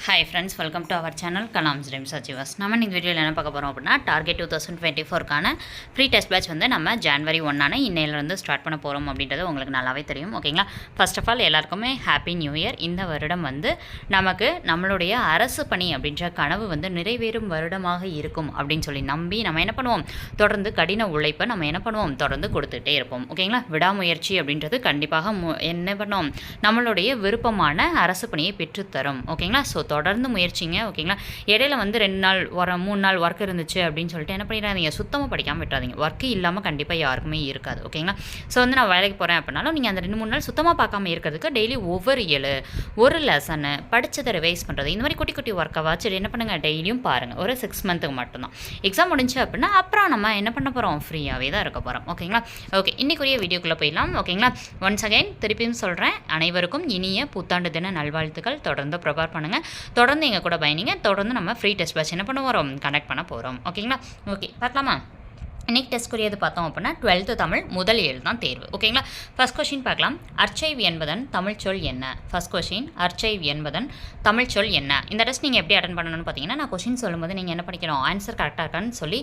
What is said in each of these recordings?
Hi friends welcome to our channel Kalam dream Sachivas நம்ம இந்த வீடியோவில் என்ன பார்க்க போகிறோம் அப்படின்னா டார்கெட் டூ தௌசண்ட் டுவெண்ட்டி ஃபோர்க்கான ஃப்ரீ டெஸ்ட் பேட்ச் வந்து நம்ம ஜான்வரி ஒன்னான இன்னையிலேருந்து ஸ்டார்ட் பண்ண போகிறோம் அப்படின்றது உங்களுக்கு நல்லாவே தெரியும் ஓகேங்களா ஃபர்ஸ்ட் ஆஃப் ஆல் எல்லாருக்குமே ஹாப்பி நியூ இயர் இந்த வருடம் வந்து நமக்கு நம்மளுடைய அரசு பணி அப்படின்ற கனவு வந்து நிறைவேறும் வருடமாக இருக்கும் அப்படின்னு சொல்லி நம்பி நம்ம என்ன பண்ணுவோம்? தொடர்ந்து கடின உழைப்பை நம்ம என்ன பண்ணுவோம்? தொடர்ந்து கொடுத்துட்டே இருப்போம் ஓகேங்களா விடாமுயற்சி அப்படின்றது கண்டிப்பாக மு- என்ன பண்ணுவோம் நம்மளுடைய விருப்பமான அரசு பணியை பெற்றுத்தரும் ஓகேங்களா ஸோ தொடர்ந்து முயற்சிங்க ஓகேங்களா? இடையில வந்து ரெண்டு நாள் ஒரு மூணு நாள் ஒர்க் இருந்துச்சு அப்படின்னு சொல்லிட்டு என்ன பண்ணிடாதீங்க சுத்தமாக படிக்காமல் விட்டுறாதீங்க. ஒர்க்கு இல்லாமல் கண்டிப்பாக யாருக்குமே இருக்காது ஓகேங்களா? ஸோ வந்து நான் வேலைக்கு போகிறேன் அப்படின்னாலும் நீங்கள் அந்த ரெண்டு மூணு நாள் சுத்தமாக பார்க்காம இருக்கிறதுக்கு டெய்லி ஒவ்வொரு ஏழு ஒரு லெசனு படித்ததை ரிவைஸ் பண்ணுறது இந்த மாதிரி குட்டி குட்டி ஒர்க்கை வச்சு என்ன பண்ணுங்கள் டெய்லியும் பாருங்கள் ஒரு சிக்ஸ் மந்த்துக்கு மட்டும்தான். எக்ஸாம் முடிஞ்சு அப்படின்னா அப்புறம் நம்ம என்ன பண்ண போகிறோம் ஃப்ரீயாகவே தான் இருக்க போகிறோம் ஓகேங்களா? ஓகே இன்றைக்குரிய வீடியோக்குள்ளே போயிடலாம் ஓகேங்களா? ஒன்ஸ் அகைன் திருப்பியும் சொல்கிறேன் அனைவருக்கும் இனிய புத்தாண்டு தின நல்வாழ்த்துக்கள். தொடர்ந்து ப்ரிப்பேர் பண்ணுங்கள் தொடர்ந்து எங்கள் கூட பயணிங்க. தொடர்ந்து நம்ம ஃப்ரீ டெஸ்ட் பேட்ச் என்ன பண்ண போகிறோம் கனெக்ட் பண்ண போகிறோம் ஓகேங்களா ஓகே பார்க்கலாமா? இன்னைக்கு டெஸ்ட்க்குரியது பார்த்தோம் அப்படின்னா டுவெல்த்து தமிழ் முதல் ஏழு தான் தேர்வு. ஓகேங்களா ஃபஸ்ட் கொஷின் பார்க்கலாம். அர்ச்சைவ் என்பதன் தமிழ் சொல் என்ன? ஃபஸ்ட் கொஷின் அர்ச்சைவ் என்பதன் தமிழ் சொல் என்ன? இந்த டெஸ்ட் நீங்கள் எப்படி அட்டன் பண்ணணும்னு பார்த்தீங்கன்னா நான் கொஷின் சொல்லும்போது நீங்கள் என்ன படிக்கணும்? ஆன்சர் கரெக்டாக இருக்கான்னு சொல்லி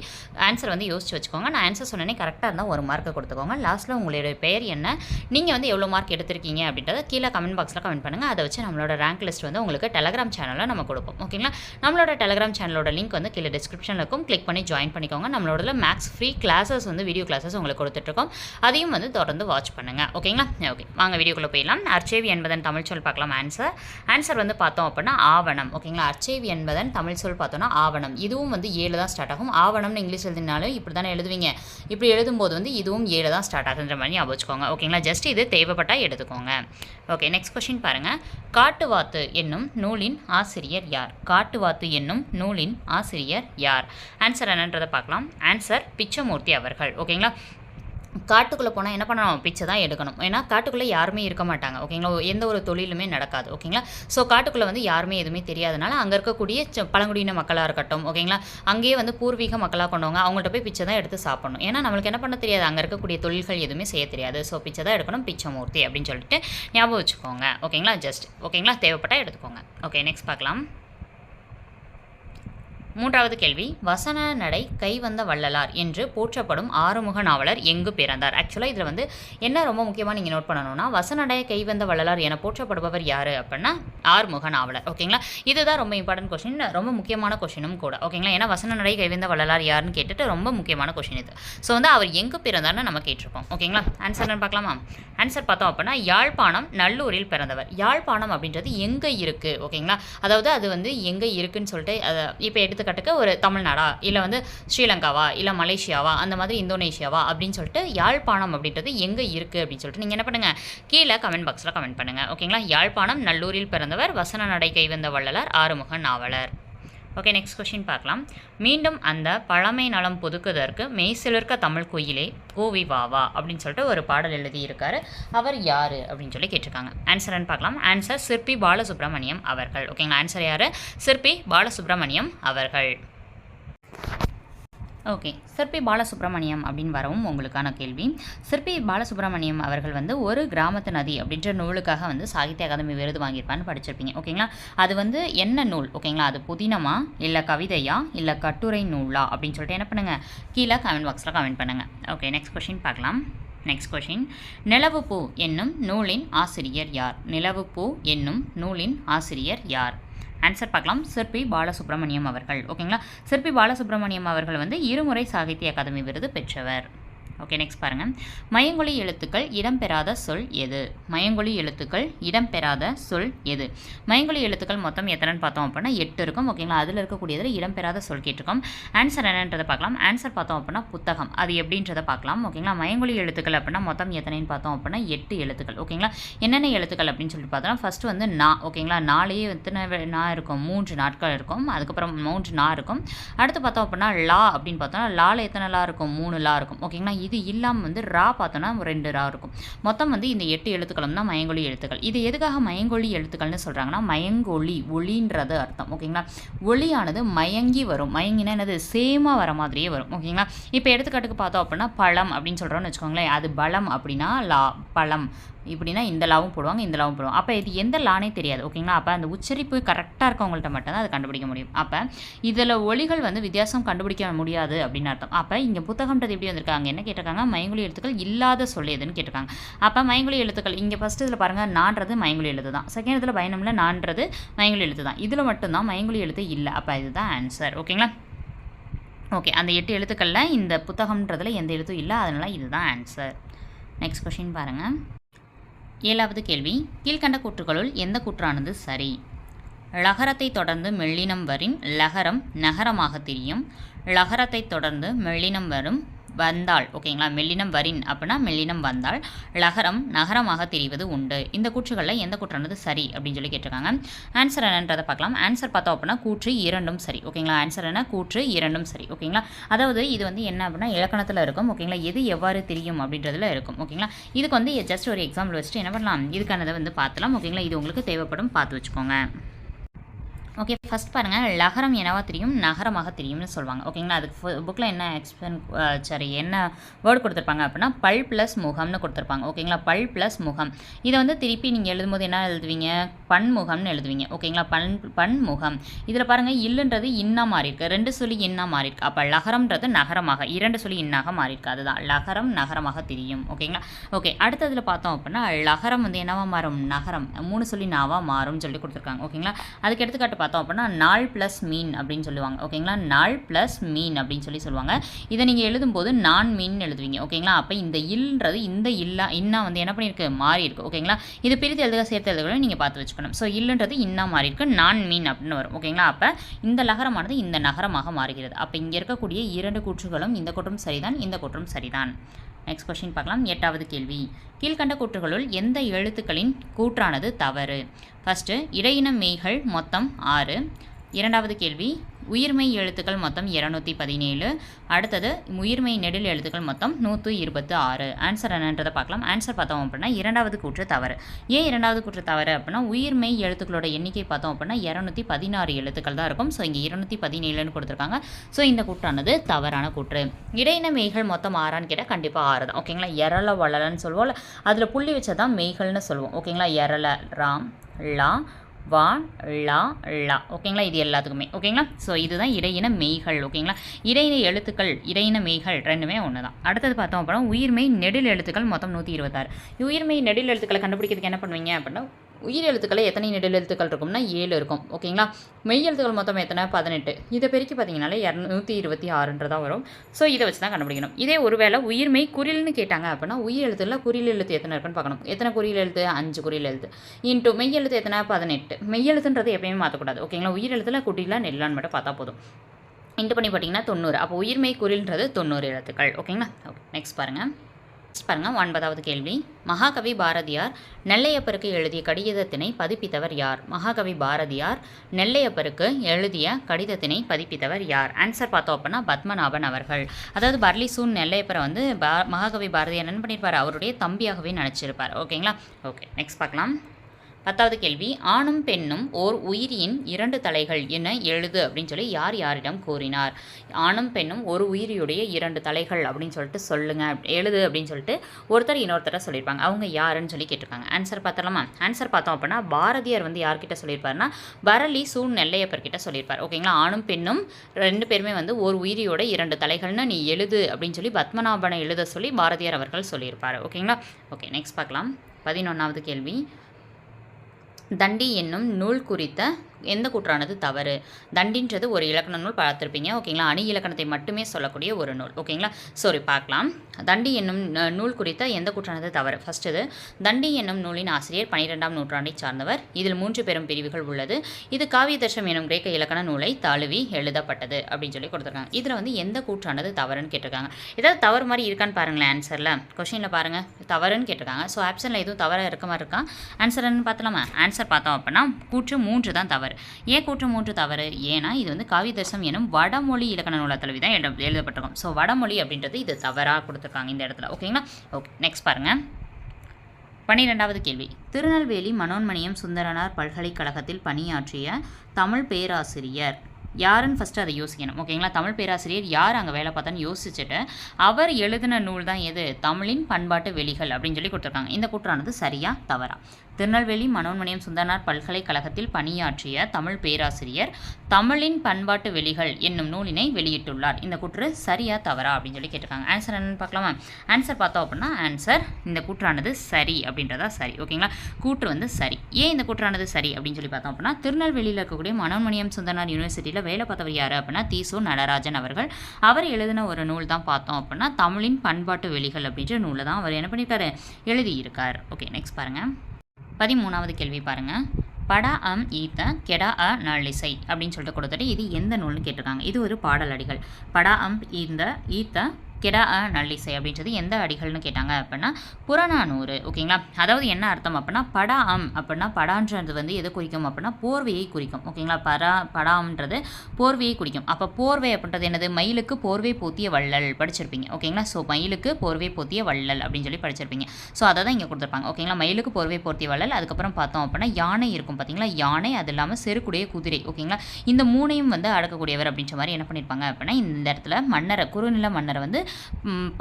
ஆன்சர் வந்து யோசிச்சு வச்சுக்கோங்க. நான் ஆன்சர் சொன்னேனே கரெக்டாக இருந்தால் ஒரு மார்க்கை கொடுத்துக்கோங்க. லாஸ்ட்டில் உங்களுடைய பெயர் என்ன? நீங்கள் வந்து எவ்வளோ மார்க் எடுத்திருக்கீங்க அப்படின்றத கீழே கமெண்ட் பாக்ஸில் கமெண்ட் பண்ணுங்கள் அதை வச்சு நம்மளோட ரேங்க் லிஸ்ட் வந்து உங்களுக்கு டெலகிராம் சேனலில் நம்ம கொடுப்போம். ஓகேங்களா நம்மளோட டெலகிராம் சேனலோட லிங்க் வந்து கீழே டிஸ்கிரிப்ஷனில் இருக்கும். கிளிக் பண்ணி ஜாயின் பண்ணிக்கோங்க. நம்மளோட மேக்ஸ் ஃப்ரீ கிளாஸஸ் வந்து வீடியோ கிளாஸஸ் உங்களுக்கு கொடுத்துட்ருக்கோம். அதையும் வந்து தொடர்ந்து வாட்ச் பண்ணுங்கள் ஓகேங்களா ஓகே வாங்க வீடியோக்குள்ளே போயிடலாம். அர்ச்சேவி என்பதன் தமிழ் சொல் பார்க்கலாம் ஆன்சர் ஆன்சர் வந்து பார்த்தோம் அப்படின்னா ஆவணம். ஓகேங்களா அர்ச்சேவி என்பதன் தமிழ் சொல் பார்த்தோன்னா ஆவணம். இதுவும் வந்து ஏழு தான் ஸ்டார்ட் ஆகும். ஆவணம்னு இங்கிலீஷ் எழுதினாலும் இப்படி தானே எழுதுவீங்க. இப்படி எழுதும்போது வந்து இதுவும் ஏழு தான் ஸ்டார்ட் ஆகுன்ற மாதிரி ஞாபகம் வச்சுக்கோங்க. ஓகேங்களா ஜஸ்ட் இது தேவைப்பட்டால் எடுத்துக்கோங்க. ஓகே நெக்ஸ்ட் கொஷின் பாருங்கள் காட்டுவாத்து என்னும் நூலின் ஆசிரியர் யார்? காட்டுவாத்து என்னும் நூலின் ஆசிரியர் யார்? ஆன்சர் என்னன்றதை பார்க்கலாம். ஆன்சர் கிருஷ்ணமூர்த்தி அவர்கள் ஓகேங்களா காட்டுக்குள்ளே போனால் என்ன பண்ணணும்? பிச்சை தான் எடுக்கணும். ஏன்னா காட்டுக்குள்ளே யாருமே இருக்க மாட்டாங்க ஓகேங்களா எந்த ஒரு தொழிலுமே நடக்காது ஓகேங்களா ஸோ காட்டுக்குள்ளே வந்து யாருமே எதுவுமே தெரியாதனால அங்கே இருக்கக்கூடிய ச- பழங்குடியின மக்களாக இருக்கட்டும் ஓகேங்களா அங்கேயே வந்து பூர்வீக மக்களாக கொண்டவங்க அவங்கள்ட்ட போய் பிச்சை தான் எடுத்து சாப்பிடணும். ஏன்னா நம்மளுக்கு என்ன பண்ண தெரியாது அங்கே இருக்கக்கூடிய தொழில்கள் எதுவுமே செய்ய தெரியாது. ஸோ பிச்சை தான் எடுக்கணும் பிச்சைமூர்த்தி அப்படின்னு சொல்லிட்டு ஞாபகம் வச்சுக்கோங்க ஓகேங்களா ஜஸ்ட் ஓகேங்களா தேவைப்பட்டால் எடுத்துக்கோங்க. ஓகே நெக்ஸ்ட் பார்க்கலாம். மூன்றாவது கேள்வி வசன நடை கைவந்த வள்ளலார் என்று போற்றப்படும் ஆறுமுக நாவலர் எங்கு பிறந்தார்? ஆக்சுவலாக இதில் வந்து என்ன ரொம்ப முக்கியமாக நீங்கள் நோட் பண்ணணும்னா வசனடை கைவந்த வள்ளலார் என போற்றப்படுபவர் யார் அப்படின்னா ஆறுமுக நாவலர். ஓகேங்களா இதுதான் ரொம்ப இம்பார்ட்டன்ட் கொஷின் ரொம்ப முக்கியமான கொஷினும் கூட. ஓகேங்களா ஏன்னா வசன நடை கைவந்த வள்ளலார் யாருன்னு கேட்டுட்டு ரொம்ப முக்கியமான கொஷின் இது. ஸோ வந்து அவர் எங்கு பிறந்தார்னு நம்ம கேட்டிருக்கோம் ஓகேங்களா ஆன்சர் பார்க்கலாமா? ஆன்சர் பார்த்தோம் அப்படின்னா யாழ்ப்பாணம் நல்லூரில் பிறந்தவர். யாழ்ப்பாணம் அப்படின்றது எங்கே இருக்குது ஓகேங்களா அதாவது அது வந்து எங்கே இருக்குன்னு சொல்லிட்டு அதை இப்போ எடுத்துக்காட்டுக்கு ஒரு தமிழ்நாடா? இல்லை வந்து ஸ்ரீலங்காவா? இல்லை மலேசியாவா? அந்த மாதிரி இந்தோனேஷியாவா? அப்படின்னு சொல்லிட்டு யாழ்ப்பாணம் அப்படின்றது எங்கே இருக்குது அப்படின்னு சொல்லிட்டு நீங்கள் என்ன பண்ணுங்கள் கீழே கமெண்ட் பாக்ஸில் கமெண்ட் பண்ணுங்கள் ஓகேங்களா யாழ்ப்பாணம் நல்லூரில் பிறந்தவர் வசன நடை கைவந்த Vallalar Arumuga Navalar okay next question பார்க்கலாம். மீண்டும் அந்த பழமை நலம் புதுக்குதற்கு மெய்சிலிருக்க தமிழ் குயிலே கோவி வாவா அப்படின்னு சொல்லிட்டு ஒரு பாடல் எழுதியிருக்காரு. அவர் யார் அப்படின்னு சொல்லி கேட்டிருக்காங்க. ஆன்சர்னு பார்க்கலாம். ஆன்சர் சிற்பி பாலசுப்ரமணியம் அவர்கள். ஓகேங்களா ஆன்சர் யார்? சிற்பி பாலசுப்ரமணியம் அவர்கள். ஓகே. சிற்பி பாலசுப்ரமணியம் அப்படின்னு வரவும் உங்களுக்கான கேள்வி. சிற்பி பாலசுப்ரமணியம் அவர்கள் வந்து ஒரு கிராமத்து நதி அப்படின்ற நூலுக்காக வந்து சாகித்ய அகாதமி விருது வாங்கியிருப்பான்னு படிச்சிருப்பீங்க. ஓகேங்களா? அது வந்து என்ன நூல்? ஓகேங்களா? அது புதினமா? இல்லை கவிதையா? இல்லை கட்டுரை நூலா? அப்படின்னு சொல்லிட்டு என்ன பண்ணுங்கள் கீழே கமெண்ட் பாக்ஸில் கமெண்ட் பண்ணுங்கள் ஓகே நெக்ஸ்ட் கொஷின் பார்க்கலாம். நெக்ஸ்ட் கொஷின் நிலவுப்பூ என்னும் நூலின் ஆசிரியர் யார்? நிலவுப்பூ என்னும் நூலின் ஆசிரியர் யார்? ஆன்சர் பார்க்கலாம். சிற்பி பாலசுப்ரமணியம் அவர்கள். ஓகேங்களா சிற்பி பாலசுப்ரமணியம் அவர்கள் வந்து இருமுறை சாகித்ய அகாதமி விருது பெற்றவர். ஓகே நெக்ஸ்ட் பாருங்கள் மயங்கொலி எழுத்துக்கள் இடம்பெறாத சொல் எது? மயங்கொலி எழுத்துக்கள் இடம்பெறாத சொல் எது? மயங்கொலி எழுத்துக்கள் மொத்தம் எத்தனைன்னு பார்த்தோம் அப்படின்னா எட்டு இருக்கும். ஓகேங்களா அதில் இருக்கக்கூடியதில் இடம்பெறாத சொல் கேட்டிருக்கோம். ஆன்சர் என்னன்றதை பார்க்கலாம். ஆன்சர் பார்த்தோம் அப்படின்னா புத்தகம். அது எப்படின்றத பார்க்கலாம். ஓகேங்களா மயங்கொலி எழுத்துக்கள் அப்படின்னா மொத்தம் எத்தனைன்னு பார்த்தோம் அப்படின்னா எட்டு எழுத்துக்கள். ஓகேங்களா என்னென்ன எழுத்துக்கள் அப்படின்னு சொல்லிட்டு பார்த்தோம்னா ஃபஸ்ட்டு வந்து நா. ஓகேங்களா நாளையே எத்தனை நா இருக்கும்? மூன்று நாட்கள் இருக்கும். அதுக்கப்புறம் மூன்று நா இருக்கும். அடுத்து பார்த்தோம் அப்படின்னா லா அப்படின்னு பார்த்தோம்னா லால எத்தனை லா இருக்கும்? மூணு லா இருக்கும். ஓகேங்களா இது இல்லாமல் வந்து ரா பார்த்தோன்னா ரெண்டு ரா இருக்கும். மொத்தம் வந்து இந்த எட்டு எழுத்துக்களும் தான் மயங்கொலி எழுத்துக்கள். இது எதுக்காக மயங்கொலி எழுத்துக்கள்னு சொல்கிறாங்கன்னா மயங்கொலி ஒளின்றது அர்த்தம். ஓகேங்களா? ஒளியானது மயங்கி வரும். மயங்கினா என்னது? சேமாக வர மாதிரியே வரும். ஓகேங்களா? இப்போ எடுத்துக்காட்டுக்கு பார்த்தோம் அப்படின்னா பழம் அப்படின்னு சொல்கிறோம்னு வச்சுக்கோங்களேன். அது பலம் அப்படின்னா லா பழம். இப்படின்னா இந்த லாவும் போடுவாங்க இந்த லாவும் போடுவாங்க. அப்போ இது எந்த லானே தெரியாது ஓகேங்களா? அப்போ அந்த உச்சரிப்பு கரெக்டாக இருக்கவங்கள்ட்ட மட்டும்தான் அதை கண்டுபிடிக்க முடியும். அப்போ இதில் ஒலிகள் வந்து வித்தியாசம் கண்டுபிடிக்க முடியாது அப்படின்னு அர்த்தம். அப்போ இங்கே புத்தகம்ன்றது எப்படி வந்திருக்காங்க? என்ன கேட்டிருக்காங்க? மயங்குழி எழுத்துக்கள் இல்லாத சொல்லியதுன்னு எதுன்னு கேட்டிருக்காங்க. அப்போ மயங்குழி எழுத்துக்கள் இங்கே ஃபஸ்ட்டு இதில் பாருங்கள் நான்றது மயங்குழி எழுத்து தான். செகண்ட் இதில் பயணம்ல நான்றது மயங்குழி எழுத்து தான். இதில் மட்டும்தான் மயங்குழி எழுத்து இல்லை. அப்போ இதுதான் ஆன்சர் ஓகேங்களா? ஓகே அந்த எட்டு எழுத்துக்களில் இந்த புத்தகம்ன்றதில் எந்த எழுத்தும் இல்லை. அதனால் இதுதான் ஆன்சர் நெக்ஸ்ட் கொஷின் பாருங்கள் ஏழாவது கேள்வி. கீழ்கண்ட கூற்றுகளுள் எந்த கூற்றானது சரி? லகரத்தை தொடர்ந்து மெல்லினம் வரின் லகரம் நகரமாக தெரியும். லகரத்தை தொடர்ந்து மெல்லினம் வரும் வந்தாள். ஓகேங்களா? மெல்லினம் வரின் அப்படின்னா மெல்லினம் வந்தால் லகரம் நகரமாக தெரிவது உண்டு. இந்த கூற்றுகளில் எந்த கூற்றானது சரி அப்படின்னு சொல்லி கேட்டிருக்காங்க. ஆன்சர் என்னன்றதை பார்க்கலாம். ஆன்சர் பார்த்தோம் அப்படின்னா கூற்று இரண்டும் சரி. ஓகேங்களா? ஆன்சர் என்ன? கூற்று இரண்டும் சரி. ஓகேங்களா? அதாவது இது வந்து என்ன அப்படின்னா இலக்கணத்தில் இருக்கும். ஓகேங்களா? எது எவ்வாறு தெரியும் அப்படின்றதுல இருக்கும். ஓகேங்களா? இதுக்கு வந்து ஜஸ்ட் ஒரு எக்ஸாம்பிள் வச்சுட்டு என்ன பண்ணலாம்? இதுக்கானதை வந்து பார்த்துலாம். ஓகேங்களா? இது உங்களுக்கு தேவைப்படும். பார்த்து வச்சுக்கோங்க. ஓகே ஃபஸ்ட் பாருங்கள் லகரம் என்னவா தெரியும்? நகரமாக தெரியும்னு சொல்லுவாங்க. ஓகேங்களா அதுக்கு புக்கில் என்ன எக்ஸ்பிளைன் சரி என்ன வேர்டு கொடுத்துருப்பாங்க அப்படின்னா பல் ப்ளஸ் முகம்னு கொடுத்துருப்பாங்க. ஓகேங்களா பல் ப்ளஸ் முகம். இதை வந்து திருப்பி நீங்கள் எழுதும்போது என்ன எழுதுவீங்க? பன்முகம்னு எழுதுவீங்க. ஓகேங்களா பன் பன்முகம். இதில் பாருங்கள் இல்லுன்றது இன்னா மாறி ரெண்டு சொல்லி இன்னா மாறிருக்கு அப்போ லகரம்ன்றது நகரமாக. இரண்டு சொல்லி இன்னாக மாறி அதுதான். லகரம் நகரமாக தெரியும். ஓகேங்களா ஓகே அடுத்ததில் பார்த்தோம் அப்படின்னா லகரம் வந்து என்னவாக மாறும்? நகரம். மூணு சொல்லி நாவாக மாறும்னு சொல்லி கொடுத்துருக்காங்க. ஓகேங்களா அதுக்கு எடுத்துக்காட்டு பார்த்தோம் அப்படின்னா நாள் ப்ளஸ் மீன் அப்படின்னு சொல்லுவாங்க. ஓகேங்களா நாள் ப்ளஸ் மீன் அப்படின்னு சொல்லி சொல்லுவாங்க. இதை நீங்கள் எழுதும்போது நான் மீன் எழுதுவீங்க. ஓகேங்களா அப்போ இந்த இல்ன்றது இந்த இல்லா இன்னா வந்து என்ன பண்ணியிருக்கு? மாறி இருக்கு. ஓகேங்களா இது பிரித்து எழுதுக சேர்த்து எழுதுகளை நீங்கள் பார்த்து வச்சுக்கணும். ஸோ இல்லைன்றது இன்னா மாறி இருக்கு நான் மீன் அப்படின்னு வரும். ஓகேங்களா அப்போ இந்த லகரமானது இந்த நகரமாக மாறுகிறது. அப்போ இங்கே இருக்கக்கூடிய இரண்டு கூற்றுகளும் இந்த கூற்றும் சரிதான் இந்த கூற்றும் சரிதான். நெக்ஸ்ட் கொஸ்டின் பார்க்கலாம். எட்டாவது கேள்வி. கீழ்கண்ட கூற்றுகளுள் எந்த எழுத்துக்களின் கூற்றானது தவறு? ஃபஸ்ட்டு இடையின மெய்கள் மொத்தம் ஆறு. இரண்டாவது கேள்வி உயிர்மை எழுத்துக்கள் மொத்தம் இரநூத்தி பதினேழு. அடுத்தது உயிர்மெய் நெடில் எழுத்துக்கள் மொத்தம் நூற்றி இருபத்து ஆறு ஆன்சர் என்னன்றதை பார்க்கலாம். ஆன்சர் பார்த்தோம் அப்படின்னா இரண்டாவது கூற்று தவறு. ஏன் இரண்டாவது கூற்று தவறு அப்படின்னா உயிர்மை எழுத்துக்களோட எண்ணிக்கை பார்த்தோம் அப்படின்னா இரநூத்தி பதினாறு எழுத்துக்கள் தான் இருக்கும். ஸோ இங்கே இருநூத்தி பதினேழுன்னு கொடுத்துருக்காங்க. ஸோ இந்த கூற்றானது தவறான கூற்று. இடையின மெய்கள் மொத்தம் ஆறான்னு கேட்டால் கண்டிப்பாக ஆறு தான் ஓகேங்களா? எரள வளலன்னு சொல்லுவோம் அதில் புள்ளி வச்சதான் மெய்கள்னு சொல்லுவோம் ஓகேங்களா? எரள ராம் லா வா லா லா. ஓகேங்களா? இது எல்லாத்துக்குமே. ஓகேங்களா? ஸோ இதுதான் இடையின மெய்கள். ஓகேங்களா? இடையின எழுத்துக்கள் இடையின மெய்கள் ரெண்டுமே ஒன்று தான் அடுத்தது பார்த்தோம் அப்படின்னா உயிர்மெய் நெடில் எழுத்துக்கள் மொத்தம் நூற்றி இருபத்தாறு. உயிர்மெய் நெடில் எழுத்துக்களை கண்டுபிடிக்கிறதுக்கு என்ன பண்ணுவீங்க அப்படின்னா உயிர் எழுத்துக்களை எத்தனை நெடில் எழுத்துக்கள் இருக்கும்னா ஏழு இருக்கும். ஓகேங்களா? மெய் எழுத்துக்கள் மொத்தம் எத்தனை? பதினெட்டு. இதை பெருக்கி பார்த்தீங்கனாலே இரநூத்தி இருபத்தி ஆறுன்றதான் வரும். ஸோ இதை வச்சு தான் கண்டுபிடிக்கணும். இதே ஒருவேளை உயிர்மை குறில்னு கேட்டாங்க அப்படின்னா உயிர் எழுத்துல குறில் எழுத்து எத்தனை இருக்குன்னு பார்க்கணும். எத்தனை குறியில் எழுத்து? அஞ்சு குறியில் எழுத்து. இன்ட்டு மெய் எழுத்து எத்தனை? பதினெட்டு. மெய் எழுத்துன்றது எப்பயுமே மாற்றக்கூடாது ஓகேங்களா? உயிர் எழுத்துல குட்டிலாம் நெல்லான்னு மட்டும் பார்த்தா போதும். இன்ட்டு பண்ணி பார்த்தீங்கன்னா தொண்ணூறு. அப்போ உயிர்மை குறில்ன்றது தொண்ணூறு எழுத்துக்கள். ஓகேங்களா? ஓகே நெக்ஸ்ட் பாருங்கள் நெக்ஸ்ட் பாருங்கள் ஒன்பதாவது கேள்வி. மகாகவி பாரதியார் நெல்லையப்பருக்கு எழுதிய கடிதத்தினை பதிப்பித்தவர் யார்? மகாகவி பாரதியார் நெல்லையப்பருக்கு எழுதிய கடிதத்தினை பதிப்பித்தவர் யார்? ஆன்சர் பார்த்தோம் அப்படின்னா பத்மநாபன் அவர்கள். அதாவது பர்லிசூன் நெல்லையப்பரை வந்து பா மகாகவி பாரதியார் என்ன பண்ணியிருப்பார் அவருடைய தம்பியாகவே நினச்சிருப்பார். ஓகேங்களா ஓகே நெக்ஸ்ட் பார்க்கலாம். பத்தாவது கேள்வி ஆணும் பெண்ணும் ஓர் உயிரியின் இரண்டு தலைகள் என எழுது அப்படின்னு சொல்லி யார் யாரிடம் கூறினார்? ஆணும் பெண்ணும் ஒரு உயிரியுடைய இரண்டு தலைகள் அப்படின்னு சொல்லிட்டு சொல்லுங்க எழுது அப்படின்னு சொல்லிட்டு ஒருத்தர் இன்னொருத்தர சொல்லியிருப்பாங்க. அவங்க யாருன்னு சொல்லி கேட்டிருக்காங்க. ஆன்சர் பார்த்தலாமா ஆன்சர் பார்த்தோம் அப்படின்னா பாரதியார் வந்து யார்கிட்ட சொல்லியிருப்பாருன்னா வரலி சூன் நெல்லையப்பர் கிட்ட சொல்லியிருப்பார். ஓகேங்களா ஆணும் பெண்ணும் ரெண்டு பேருமே வந்து ஒரு உயிரியோட இரண்டு தலைகள்னு நீ எழுது அப்படின்னு சொல்லி பத்மநாபனை எழுத சொல்லி பாரதியார் அவர்கள் சொல்லியிருப்பார். ஓகேங்களா ஓகே நெக்ஸ்ட் பார்க்கலாம். பதினொன்றாவது கேள்வி. தண்டி என்னும் நூல் குறித்த எந்த கூற்றானது தவறு? தண்டின்றது ஒரு இலக்கண நூல் பார்த்துருப்பீங்க. ஓகேங்களா? அணி இலக்கணத்தை மட்டுமே சொல்லக்கூடிய ஒரு நூல். ஓகேங்களா? சாரி பார்க்கலாம். தண்டி என்னும் நூல் குறித்த எந்த கூற்றானது தவறு? ஃபர்ஸ்ட் இது தண்டி என்னும் நூலின் ஆசிரியர் பன்னிரெண்டாம் நூற்றாண்டை சார்ந்தவர். இதில் மூன்று பெரும் பிரிவுகள் உள்ளது. இது காவியதர்ஷம் எனும் கிரேக்க இலக்கண நூலை தழுவி எழுதப்பட்டது அப்படின்னு சொல்லி கொடுத்துருக்காங்க. இதில் வந்து எந்த கூற்றானது தவறுன்னு கேட்டிருக்காங்க. ஏதாவது தவறு மாதிரி இருக்கான்னு பாருங்களேன் ஆன்சரில் கொஷினில் பாருங்கள் தவறுன்னு கேட்டிருக்காங்க. ஸோ ஆப்ஷனில் எதுவும் தவறாக இருக்க மாதிரி இருக்கா? ஆன்சர் என்னன்னு பார்த்தலாமா ஆன்சர் பார்த்தோம் அப்படின்னா கூற்று மூன்று தான் தவறு. ஏன் கூற்று மூன்று தவறு. ஏன்னா இது வந்து காவியதர்சம் எனும் வடமொழி இலக்கண நூலை தழுவி தான் எழுத எழுதப்பட்டிருக்கும். ஸோ வடமொழி அப்படின்றது இது தவறாக கொடுத்துருக்காங்க இந்த இடத்துல. ஓகேங்களா ஓகே நெக்ஸ்ட் பாருங்கள் பன்னிரெண்டாவது கேள்வி. திருநெல்வேலி மனோன்மணியம் சுந்தரனார் பல்கலைக்கழகத்தில் பணியாற்றிய தமிழ் பேராசிரியர் யாருன்னு ஃபஸ்ட்டு அதை யோசிக்கணும். ஓகேங்களா? தமிழ் பேராசிரியர் யார் அங்கே வேலை பார்த்தான்னு யோசிச்சுட்டு அவர் எழுதின நூல் தான் எது? தமிழின் பண்பாட்டு வெளிகள் அப்படின்னு சொல்லி கொடுத்துருக்காங்க. இந்த கூற்றானது சரியா தவறா? திருநெல்வேலி மனோன்மணியம் சுந்தரனார் பல்கலைக்கழகத்தில் பணியாற்றிய தமிழ் பேராசிரியர் தமிழின் பண்பாட்டு வெளிகள் என்னும் நூலினை வெளியிட்டுள்ளார். இந்த கூற்று சரியா தவறா அப்படின்னு சொல்லி கேட்டிருக்காங்க. ஆன்சர் என்னன்னு பார்க்கலாமா? ஆன்சர் பார்த்தோம் அப்படின்னா ஆன்சர் இந்த கூற்றானது சரி அப்படின்றதா சரி. ஓகேங்களா? கூற்று வந்து சரி. ஏன் இந்த கூற்றானது சரி அப்படின்னு சொல்லி பார்த்தோம் அப்படின்னா திருநெல்வேலியில் இருக்கக்கூடிய மனோன்மணியம் சுந்தரனார் யூனிவர்சிட்டியில் வேலை பார்த்தவர் யார் அப்படின்னா தீசு நடராஜன் அவர்கள். அவர் எழுதின ஒரு நூல் தான் பார்த்தோம் அப்படின்னா தமிழின் பண்பாட்டு வெளிகள் அப்படின்ற நூலை தான் அவர் என்ன பண்ணியிருக்காரு எழுதியிருக்கார். ஓகே நெக்ஸ்ட் பாருங்கள் பதிமூணாவது கேள்வி பாருங்க. படா அம் ஈத்த கெடா அ நாளிசை அப்படின்னு சொல்லிட்டு கொடுத்துட்டு இது எந்த நூல்னு கேட்டிருக்காங்க. இது ஒரு பாடலடிகள் படா அம் ஈந்த ஈத்த கெடா அ நல்லிசை அப்படின்றது எந்த அடிகள்னு கேட்டாங்க அப்படின்னா புறநானூறு ஓகேங்களா அதாவது என்ன அர்த்தம் அப்படின்னா படா அம் அப்படின்னா படான்றது வந்து எதை குறிக்கும் அப்படின்னா போர்வையை குறிக்கும் ஓகேங்களா படா படாம்ன்றது போர்வையை குறிக்கும். அப்போ போர்வை அப்படின்றது என்னது? மயிலுக்கு போர்வை போத்திய வள்ளல் படிச்சிருப்பீங்க ஓகேங்களா ஸோ மயிலுக்கு போர்வை போத்திய வள்ளல் அப்படின்னு சொல்லி படிச்சிருப்பீங்க. ஸோ அதை தான் இங்கே கொடுத்துருப்பாங்க ஓகேங்களா மயிலுக்கு போர்வை போர்த்திய வள்ளல் அதுக்கப்புறம் பார்த்தோம் அப்படின்னா யானை இருக்கும் பார்த்தீங்களா? யானை அது இல்லாமல் செருக்குடைய குதிரை ஓகேங்களா இந்த மூணையும் வந்து அடக்கக்கூடியவர் அப்படின்ற மாதிரி என்ன பண்ணியிருப்பாங்க அப்படின்னா இந்த இடத்துல மன்னரை குறுநில மன்னரை வந்து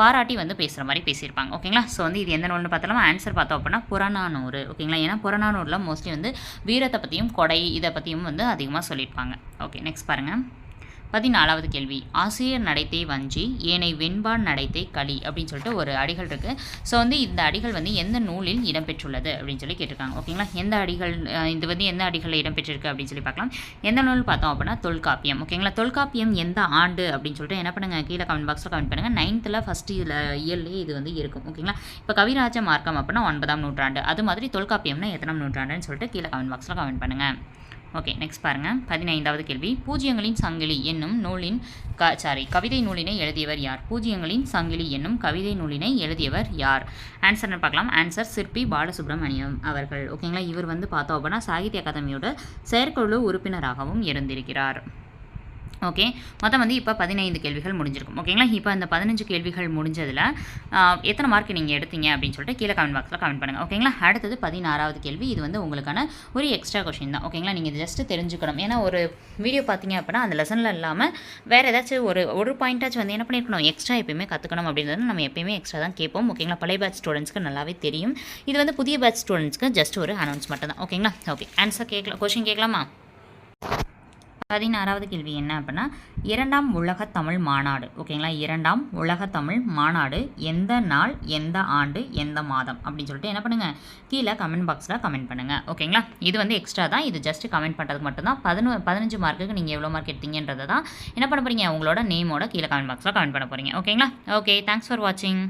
பாராட்டி வந்து பேசுகிற மாதிரி பேசியிருப்பாங்க. ஓகேங்களா? ஸோ வந்து இது எந்த நூல்னு பார்த்தாலும் ஆன்சர் பார்த்தோம் அப்படின்னா புறநானூறு. ஓகேங்களா? ஏன்னா புறநானூரில் மோஸ்ட்லி வந்து வீரத்தை பற்றியும் கொடை இதை பற்றியும் வந்து அதிகமாக சொல்லியிருப்பாங்க. ஓகே நெக்ஸ்ட் பாருங்கள் பதினாலாவது கேள்வி. ஆசிரியர் நடைத்தை வஞ்சி ஏனை வெண்பான் நடைத்தை களி அப்படின்னு சொல்லிட்டு ஒரு அடிகள் இருக்குது ஸோ வந்து இந்த அடிகள் வந்து எந்த நூலில் இடம்பெற்றுள்ளது அப்படின்னு சொல்லி கேட்டிருக்காங்க. ஓகேங்களா எந்த அடிகள் இது வந்து எந்த அடிகளில் இடம்பெற்றிருக்கு அப்படின்னு சொல்லி பார்க்கலாம். எந்த நூல் பார்த்தோம் அப்படின்னா தொல்காப்பியம். ஓகேங்களா தொல்காப்பியம் எந்த ஆண்டு அப்படின்னு சொல்லிட்டு என்ன பண்ணுங்க? கீழே கமெண்ட் பாக்ஸில் கமெண்ட் பண்ணுங்கள் நைன்த்தில் ஃபஸ்ட் இதில் இயர்லேயே இது வந்து இருக்கும். ஓகேங்களா இப்போ கவிராஜ மார்க்கம் அப்படின்னா ஒன்பதாம் நூற்றாண்டு. அது மாதிரி தொல்காப்பியம்னா எத்தனாம் நூற்றாண்டுன்னு சொல்லிட்டு கீழே கமெண்ட் பாக்ஸில் கமெண்ட் பண்ணுங்கள் ஓகே நெக்ஸ்ட் பாருங்கள் பதினைந்தாவது கேள்வி. பூஜ்யங்களின் சங்கிலி என்னும் நூலின் க சாரி கவிதை நூலினை எழுதியவர் யார்? பூஜ்யங்களின் சங்கிலி என்னும் கவிதை நூலினை எழுதியவர் யார்? ஆன்சர்னு பார்க்கலாம். ஆன்சர் சிற்பி பாலசுப்ரமணியம் அவர்கள். ஓகேங்களா இவர் வந்து பார்த்தோம் அப்படின்னா சாகித்ய அகாதமியோட செயற்குழு உறுப்பினராகவும் இருந்திருக்கிறார். ஓகே? மொத்தம் வந்து இப்போ பதினைந்து கேள்விகள் முடிஞ்சிருக்கும். ஓகேங்களா? இப்போ இந்த பதினஞ்சு கேள்விகள் முடிஞ்சதில் எத்தனை மார்க் நீங்கள் எடுத்தீங்க அப்படின்னு சொல்லிட்டு கீழே கமெண்ட் பாக்ஸில் கமெண்ட் பண்ணுங்கள் ஓகேங்களா? அடுத்தது பதினாறாவது கேள்வி. இது வந்து உங்களுக்கான ஒரு எக்ஸ்ட்ரா கொஷின் தான். ஓகேங்களா? நீங்கள் இது ஜஸ்ட்டு தெரிஞ்சுக்கணும். ஏன்னா ஒரு வீடியோ பார்த்தீங்க அப்படின்னா அந்த லெசனில் இல்லாமல் வேறு ஏதாச்சும் ஒரு ஒரு பாயிண்டாச்சும் வந்து என்ன பண்ணியிருக்கணும் எக்ஸ்ட்ரா எப்பயுமே கற்றுக்கணும் அப்படின்றது நம்ம எப்பயுமே எக்ஸ்ட்ரா தான் கேட்போம். ஓகேங்களா? பழைய பேட்ச் ஸ்டூடெண்ட்ஸ்க்கு நல்லாவே தெரியும். இது வந்து புதிய பேட்ச் ஸ்டூடெண்ட்ஸ்க்கு ஜஸ்ட் ஒரு அனௌன்ஸ் மட்டும் தான் ஓகேங்களா? ஓகே. ஆன்சர் கேட்கலாம் கொஷின் கேட்கலாமா? பதினாறாவது கேள்வி என்ன அப்படின்னா இரண்டாம் உலக தமிழ் மாநாடு ஓகேங்களா? இரண்டாம் உலக தமிழ் மாநாடு எந்த நாள் எந்த ஆண்டு எந்த மாதம் அப்படின்னு சொல்லிட்டு என்ன பண்ணுங்கள் கீழே கமெண்ட் பாக்ஸில் கமெண்ட் பண்ணுங்கள் ஓகேங்களா? இது வந்து எக்ஸ்ட்ரா தான். இது ஜஸ்ட் கமெண்ட் பண்ணுறதுக்கு மட்டும்தான். பதினொ பதினஞ்சு மார்க்குக்கு நீங்கள் எவ்வளோ மார்க் எடுத்தீங்கன்றதை தான் என்ன பண்ண போகிறீங்க உங்களோட நேமோட கீழே கமெண்ட் பாக்ஸில் கமெண்ட் பண்ண போகிறீங்க ஓகேங்களா? ஓகே தேங்க்ஸ் ஃபார் வாட்சிங்